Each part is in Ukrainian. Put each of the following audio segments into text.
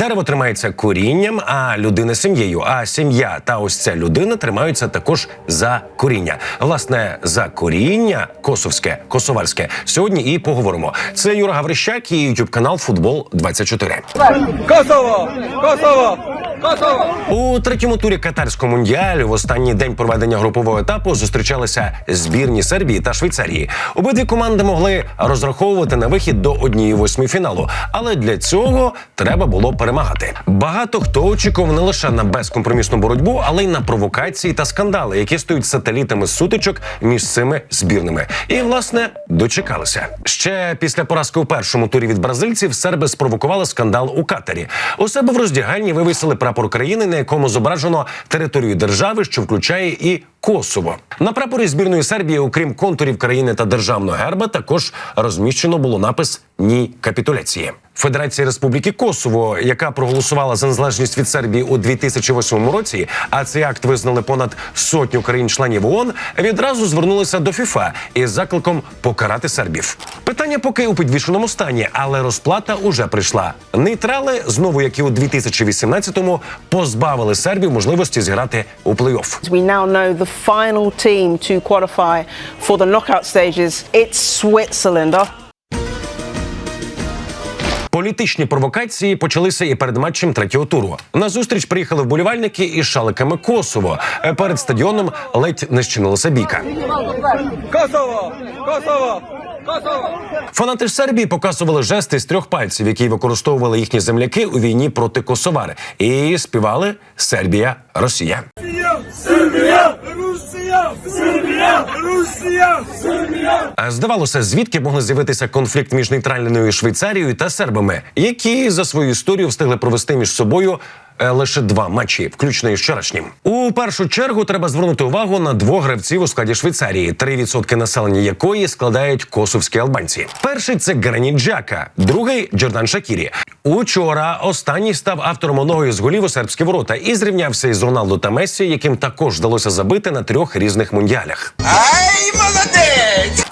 Дерево тримається корінням, а людина сім'єю. А сім'я та ось ця людина тримаються також за коріння. Власне, за коріння косовське, косоварське. Сьогодні і поговоримо. Це Юра Гаврищак і ютуб канал Футбол 24 Косово! Kosovo! У третьому турі катарського мундіалю в останній день проведення групового етапу зустрічалися збірні Сербії та Швейцарії. Обидві команди могли розраховувати на вихід до однієї восьми фіналу, але для цього треба було перемагати. Багато хто очікував не лише на безкомпромісну боротьбу, але й на провокації та скандали, які стають сателітами сутичок між цими збірними. І власне дочекалися. Ще після поразки у першому турі від бразильців серби спровокували скандал у Катарі. У себе в роздягальні вивісили прапор країни, на якому зображено територію держави, що включає і Косово. На прапорі збірної Сербії, окрім контурів країни та державного герба, також розміщено було напис Ні капітуляції. Федерація Республіки Косово, яка проголосувала за незалежність від Сербії у 2008 році, а цей акт визнали понад сотню країн-членів ООН, відразу звернулися до ФІФА із закликом покарати сербів. Питання поки у підвішеному стані, але розплата уже прийшла. Нейтрали знову, як і у 2018-му, позбавили сербів можливості зіграти у плей-офф. We now know the final team to qualify for the knockout stages. It's Switzerland. Політичні провокації почалися і перед матчем третього туру. На зустріч приїхали вболівальники із шаликами Косово. Е, Перед стадіоном ледь не щинилася бійка. Kosovo! Kosovo! Kosovo! Фанати ж Сербії показували жести з трьох пальців, які використовували їхні земляки у війні проти Косовари, і співали Сербія, Росія. Serbia! Русія! Сербія! Русія! Сербія! А Здавалося, звідки могли з'явитися конфлікт між нейтральною Швейцарією та сербами, які за свою історію встигли провести між собою. Е, Лише два матчі, включно із вчорашнім. У першу чергу треба звернути увагу на двох гравців у складі Швейцарії, 3% населення якої складають косовські албанці. Перший це Граніт Джака, другий Джордан Шакірі. Учора останній став автором одного із голів у сербські ворота і зрівнявся із Роналду та Месі, яким також вдалося забити на трьох різних мундіалях. Ай!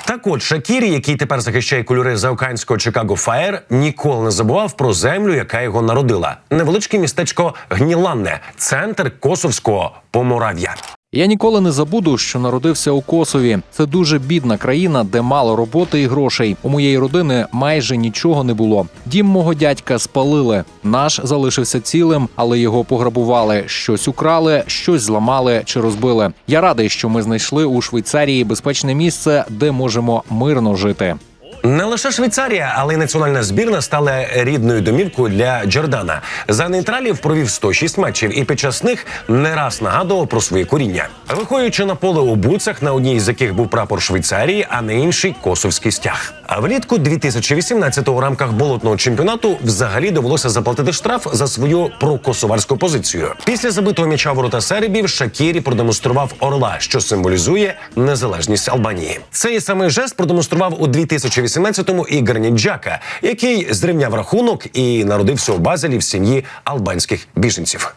Так от Шакірі, який тепер захищає кольори заокеанського Чикаго Фаєр, ніколи не забував про землю, яка його народила. Невеличке містечко Гніланне, центр косовського Поморав'я. Я ніколи не забуду, що народився у Косові. Це дуже бідна країна, де мало роботи і грошей. У моєї родини майже нічого не було. Дім мого дядька спалили. Наш залишився цілим, але його пограбували. Щось украли, щось зламали чи розбили. Я радий, що ми знайшли у Швейцарії безпечне місце, де можемо мирно жити. Не лише Швейцарія, але й національна збірна стала рідною домівкою для Джордана. За нейтралів провів 106 матчів і під час них не раз нагадував про свої коріння, виходячи на поле у буцах, на одній з яких був прапор Швейцарії, а на інший косовський стяг. А влітку 2018-го у рамках болотного чемпіонату взагалі довелося заплатити штраф за свою прокосоварську позицію. Після забитого м'яча ворота сербів Шакірі продемонстрував орла, що символізує незалежність Албанії. Цей самий жест продемонстрував у 2018 18-му Ігорні Джака, який зрівняв рахунок і народився у Базелі в сім'ї албанських біженців.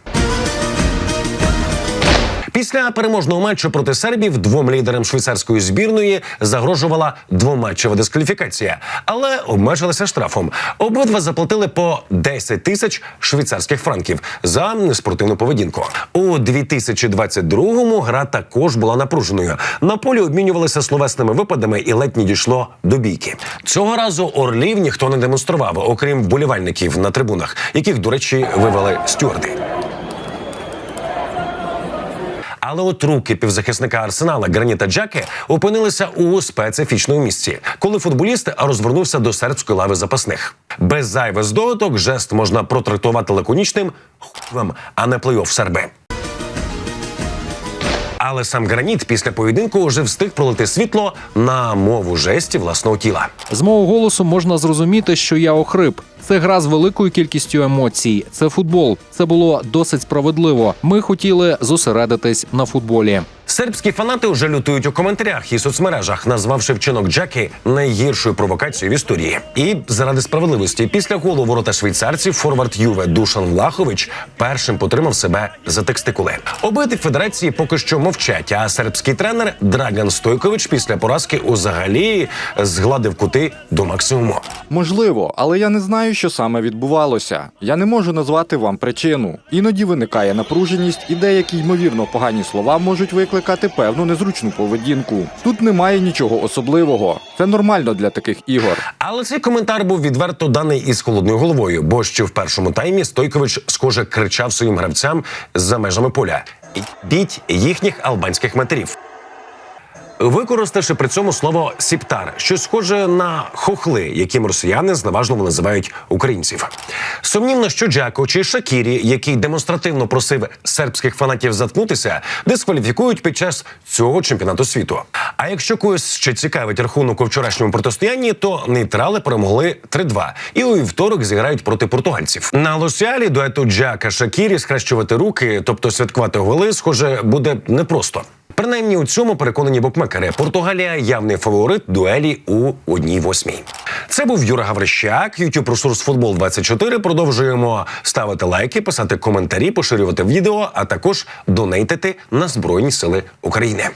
Після переможного матчу проти сербів двом лідерам швейцарської збірної загрожувала двоматчева дискваліфікація, але обмежилася штрафом. Обидва заплатили по 10 тисяч швейцарських франків за неспортивну поведінку. У 2022-му гра також була напруженою. На полі обмінювалися словесними випадами і ледь не дійшло до бійки. Цього разу орлів ніхто не демонстрував, окрім вболівальників на трибунах, яких, до речі, вивели стюарди. Але от руки півзахисника арсенала Граніта Джаки опинилися у специфічному місці, коли футболіст розвернувся до сербської лави запасних. Без зайвих здогадок жест можна протрактувати лаконічним хуйвем, а не плей-офф серби. Але сам граніт після поєдинку вже встиг пролити світло на мову жесті власного тіла. З мого голосу можна зрозуміти, що я охрип. Це гра з великою кількістю емоцій. Це футбол. Це було досить справедливо. Ми хотіли зосередитись на футболі. Сербські фанати вже лютують у коментарях і соцмережах, назвавши вчинок Джеки найгіршою провокацією в історії. І заради справедливості, після голу ворота швейцарців форвард Юве Душан Влахович першим потримав себе за текстикули. Обидві федерації поки що мовчать. А сербський тренер Драган Стойкович після поразки узагалі згладив кути до максимуму. Можливо, але я не знаю, що саме відбувалося. Я не можу назвати вам причину. Іноді виникає напруженість, і деякі ймовірно погані слова можуть викликати певну незручну поведінку. Тут немає нічого особливого. Це нормально для таких ігор. Але цей коментар був відверто даний із холодною головою, бо ще в першому таймі Стойкович, схоже, кричав своїм гравцям за межами поля: біть їхніх албанських матерів. Використавши при цьому слово сіптар, щось схоже на хохли, яким росіяни зневажливо називають українців. Сумнівно, що Джако чи Шакірі, який демонстративно просив сербських фанатів заткнутися, дискваліфікують під час цього чемпіонату світу. А якщо когось ще цікавить рахунок у вчорашньому протистоянні, то нейтрали перемогли 3-2 і у вівторок зіграють проти португальців. На Лосіалі дуету Джака Шакірі схрещувати руки, тобто святкувати голи, схоже, буде непросто. Принаймні у цьому переконані букмекери. Португалія явний фаворит дуелі у одній восьмій. Це був Юра Гаврищак, YouTube ресурс Футбол 24 Продовжуємо ставити лайки, писати коментарі, поширювати відео, а також донейтити на Збройні Сили України.